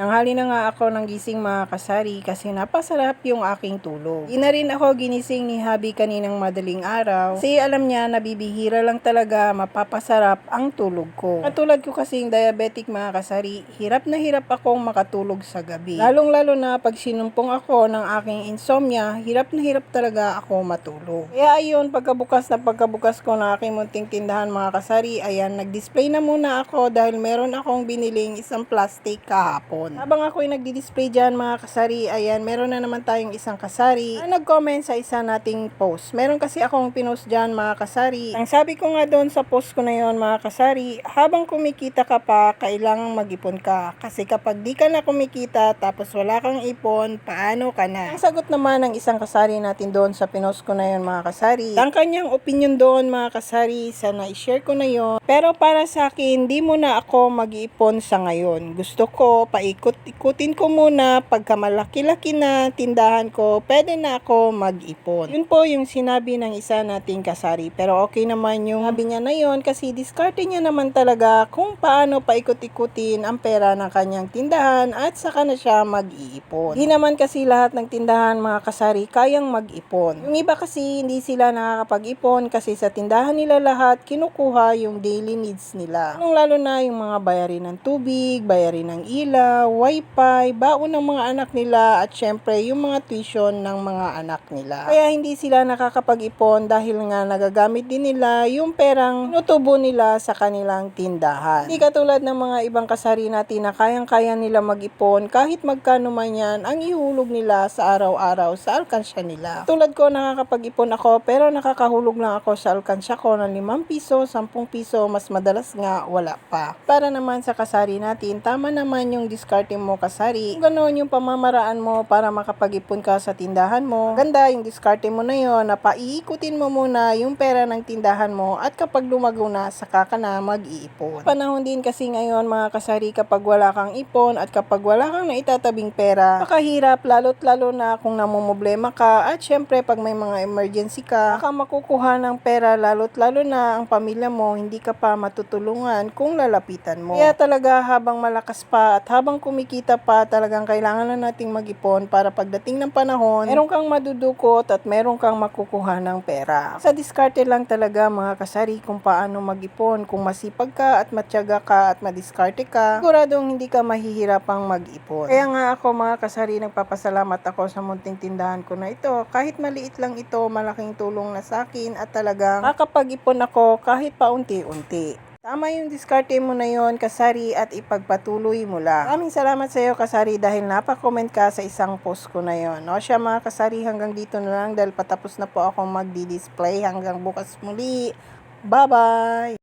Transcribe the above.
Nanghali na nga ako ng gising mga kasari kasi napasarap yung aking tulog. Di na rin ako ginising ni Habi kaninang madaling araw kasi alam niya nabibihira lang talaga mapapasarap ang tulog ko. Katulad ko kasing diabetic mga kasari, hirap na hirap akong makatulog sa gabi. Lalong lalo na pag sinumpong ako ng aking insomnia, hirap na hirap talaga ako matulog. Kaya ayun, pagkabukas na pagkabukas ko ng aking munting tindahan mga kasari, ayan, nag-display na muna ako dahil meron akong biniling isang plastic kahapon. Habang ako'y nagdi-display dyan mga kasari, ayan, meron na naman tayong isang kasari na nag-comment sa isa nating post. Meron kasi akong pinost dyan mga kasari. Ang sabi ko nga doon sa post ko na yon mga kasari, habang kumikita ka pa, kailangang mag-ipon ka. Kasi kapag di ka na kumikita tapos wala kang ipon, paano ka na? Ang sagot naman ng isang kasari natin doon sa pinost ko na yon mga kasari. Ang kanyang opinion doon mga kasari, sana i-share ko na yon. Pero para sa akin, di muna ako mag-iipon sa ngayon. Gusto ko, paikot-ikutin ko muna. Pagka malaki-laki na tindahan ko, pwede na ako mag-ipon. Yun po yung sinabi ng isa nating kasari. Pero okay naman yung sabi niya na yon kasi diskarte niya naman talaga kung paano paikot-ikutin ang pera ng kanyang tindahan at saka na siya mag-iipon. Di naman kasi lahat ng tindahan mga kasari kayang mag-ipon. Yung iba kasi hindi sila nakakapag-ipon kasi sa tindahan nila lahat kinukuha yung daily needs nila. Nung lalo na yung mga bayarin ng tubig, bayarin ng ilaw, wifi, baon ng mga anak nila at syempre yung mga tuition ng mga anak nila. Kaya hindi sila nakakapag-ipon dahil nga nagagamit din nila yung perang nutubo nila sa kanilang tindahan. Hindi katulad ng mga ibang kasari natin na kayang-kaya nila mag-ipon kahit magkano man yan ang ihulog nila sa araw-araw sa alkansya nila. Tulad ko nakakapag-ipon ako pero nakakahulog lang ako sa alkansya ko ng 5 piso, 10 piso, mas madalas nga wala pa. Para naman sa kasari natin, tama naman yung diskarte mo kasari. Kung ganoon yung pamamaraan mo para makapag-ipon ka sa tindahan mo, ganda yung diskarte mo na yon na paiikutin mo muna yung pera ng tindahan mo at kapag lumago na, saka ka na mag-iipon. Panahon din kasi ngayon mga kasari kapag wala kang ipon at kapag wala kang naitatabing pera, makahirap lalo't lalo na kung namumblema ka at syempre pag may mga emergency ka, baka makukuha ng pera lalo't lalo na ang pamilya mo, hindi ka pa matutulungan kung lalapitan mo. Kaya talaga habang malakas pa at habang kumikita pa, talagang kailangan na nating mag-ipon para pagdating ng panahon, meron kang madudukot at meron kang makukuha ng pera. Sa diskarte lang talaga mga kasari kung paano mag-ipon. Kung masipag ka at matyaga ka at madiskarte ka, siguradong hindi ka mahihirapang mag-ipon. Kaya nga ako mga kasari, nagpapasalamat ako sa munting tindahan ko na ito. Kahit maliit lang ito, malaking tulong na sa akin at talagang makakapag-ipon ako kahit paunti-unti. Tama yung diskarte mo na yon kasari at ipagpatuloy mo lang. Maraming salamat sa iyo kasari dahil napakomment ka sa isang post ko na yon. O siya mga kasari hanggang dito na lang dahil patapos na po akong magdi-display hanggang bukas muli. Bye-bye!